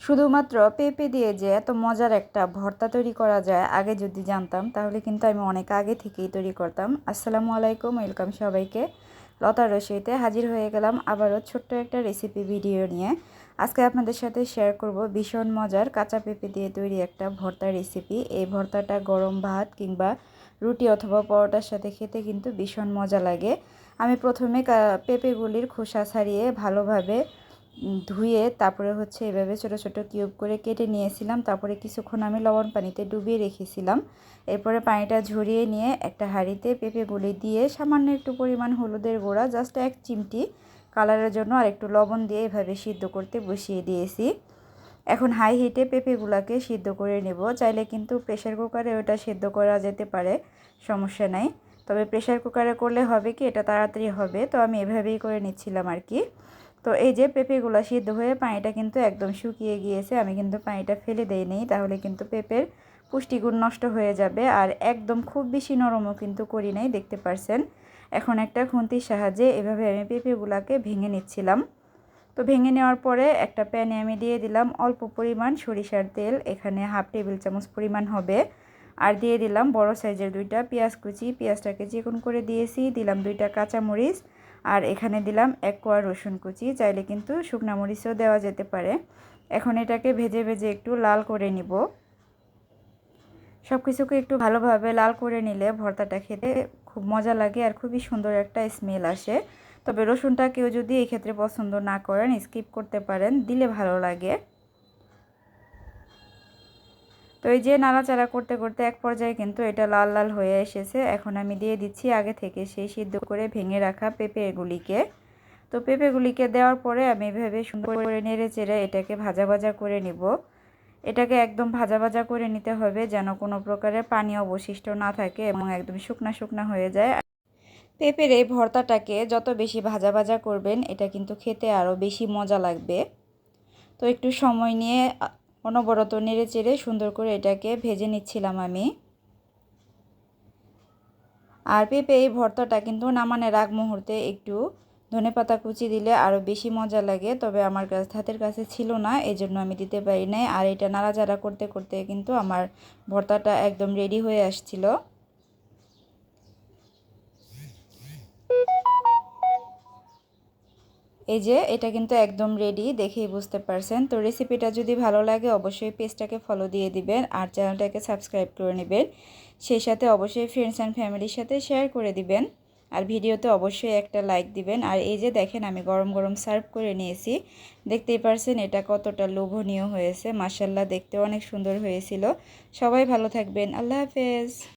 শুধুমাত্র পেঁপে দিয়ে যে এত মজার একটা ভর্তা তৈরি করা যায়, আগে যদি জানতাম, তাহলে কিন্তু আমি অনেক আগে থেকেই তৈরি করতাম। আসসালামু আলাইকুম, ওয়েলকাম সবাইকে। লতা রসইতে হাজির হয়ে গেলাম আবারও ছোট্ট একটা রেসিপি ভিডিও নিয়ে। আজকে আপনাদের সাথে শেয়ার করব ভীষণ মজার কাঁচা পেঁপে দিয়ে তৈরি একটা ভর্তা রেসিপি এই ভর্তাটা গরম ভাত কিংবা রুটি অথবা পরোটার সাথে খেতে কিন্তু ভীষণ মজা লাগে। আমি প্রথমে পেঁপেগুলির খোসা ছাড়িয়ে ভালোভাবে ধুয়ে তারপরে হচ্ছে এভাবে ছোট ছোট কিউব করে কেটে নিয়েছিলাম। তারপরে কিছুক্ষণ আমি লবণ পানিতে ডুবিয়ে রেখেছিলাম। এরপরে পানিটা ঝরিয়ে নিয়ে একটা হাঁড়িতে পেঁপেগুলি দিয়ে সামান্য একটু পরিমাণ হলুদের গুঁড়া, জাস্ট এক চিমটি কালারের জন্য আর একটু লবণ দিয়ে এভাবে সিদ্ধ করতে বসিয়ে দিয়েছি। এখন হাই হিটে পেঁপেগুলোকে সিদ্ধ করে নেব। চাইলে কিন্তু প্রেশার কুকারে ওটা সিদ্ধ করা যেতে পারে, সমস্যা নাই। তবে প্রেশার কুকারে করলে হবে কি, এটা তাড়াতাড়ি হবে। তো আমি এভাবেই করে নিচ্ছিলাম আর কি। তো এই যে পেঁপেগুলো সিদ্ধ হয়ে পানিটা কিন্তু একদম শুকিয়ে গিয়েছে, আমি কিন্তু পানিটা ফেলে দেই নেই তাহলে কিন্তু পেঁপের পুষ্টিগুণ নষ্ট হয়ে যাবে আর একদম খুব বেশি নরমও কিন্তু করি নাই, দেখতে পারছেন? এখন একটা খুন্তির সাহায্যে এভাবে আমি পেঁপেগুলোকে ভেঙে নিচ্ছিলাম। তো ভেঙে নেওয়ার পরে একটা প্যানে আমি দিয়ে দিলাম অল্প পরিমাণ সরিষার তেল, এখানে হাফ টেবিল চামচ পরিমাণ হবে। আর দিয়ে দিলাম বড় সাইজের দুইটা পেঁয়াজ কুচি, পেঁয়াজটাকে চিকন করে দিয়েছি, দিলাম দুইটা কাঁচামরিচ আর এখানে দিলাম এক কোয়া রসুন কুচি, চাইলে কিন্তু শুকনা মরিচও দেওয়া যেতে পারে। এখন এটাকে ভেজে ভেজে একটু লাল করে নিব। সব কিছুকে একটু ভালোভাবে লাল করে নিলে ভর্তাটা খেতে খুব মজা লাগে আর খুবই সুন্দর একটা স্মেল আসে। তবে রসুনটা কেউ যদি এই ক্ষেত্রে পছন্দ না করেন, স্কিপ করতে পারেন, দিলে ভালো লাগে। তো এই যে নাড়াচাড়া করতে করতে এক পর্যায়ে কিন্তু এটা লাল লাল হয়ে এসেছে। এখন আমি দিয়ে দিচ্ছি আগে থেকে সেই সিদ্ধ করে ভেঙে রাখা পেঁপেগুলিকে। তো পেঁপেগুলিকে দেওয়ার পরে আমি এভাবে সুন্দর করে নেড়ে চেড়ে এটাকে ভাজা ভাজা করে নিব। এটাকে একদম ভাজা ভাজা করে নিতে হবে যেন কোনো প্রকারের পানি অবশিষ্ট না থাকে এবং একদম শুকনা শুকনা হয়ে যায়। পেঁপের এই ভর্তাটাকে যত বেশি ভাজা ভাজা করবেন, এটা কিন্তু খেতে আরও বেশি মজা লাগবে। তো একটু সময় নিয়ে অনবরত নেড়ে চেড়ে সুন্দর করে এটাকে ভেজে নিচ্ছিলাম আমি। আর পেঁপে এই ভর্তাটা কিন্তু নামানের আগ মুহূর্তে একটু ধনে পাতা কুচি দিলে আরও বেশি মজা লাগে, তবে আমার কাছে, হাতের কাছে ছিল না এই জন্য আমি দিতে পারি নাই। আর এটা নাড়াচাড়া করতে করতে কিন্তু আমার ভর্তাটা একদম রেডি হয়ে আসছিল। এই যে, এটা কিন্তু একদম রেডি দেখেই বুঝতে পারছেন। তো রেসিপিটা যদি ভালো লাগে, অবশ্যই পেজটাকে ফলো দিয়ে দিবেন আর চ্যানেলটাকে সাবস্ক্রাইব করে নেবেন। সেই সাথে অবশ্যই ফ্রেন্ডস অ্যান্ড ফ্যামিলির সাথে শেয়ার করে দিবেন। আর ভিডিওতে অবশ্যই একটা লাইক দিবেন। আর এই যে দেখেন, আমি গরম গরম সার্ভ করে নিয়েছি। দেখতেই পারছেন এটা কতটা লোভনীয় হয়েছে। মাসাল্লাহ দেখতে অনেক সুন্দর হয়েছিল। সবাই ভালো থাকবেন। আল্লাহ হাফেজ।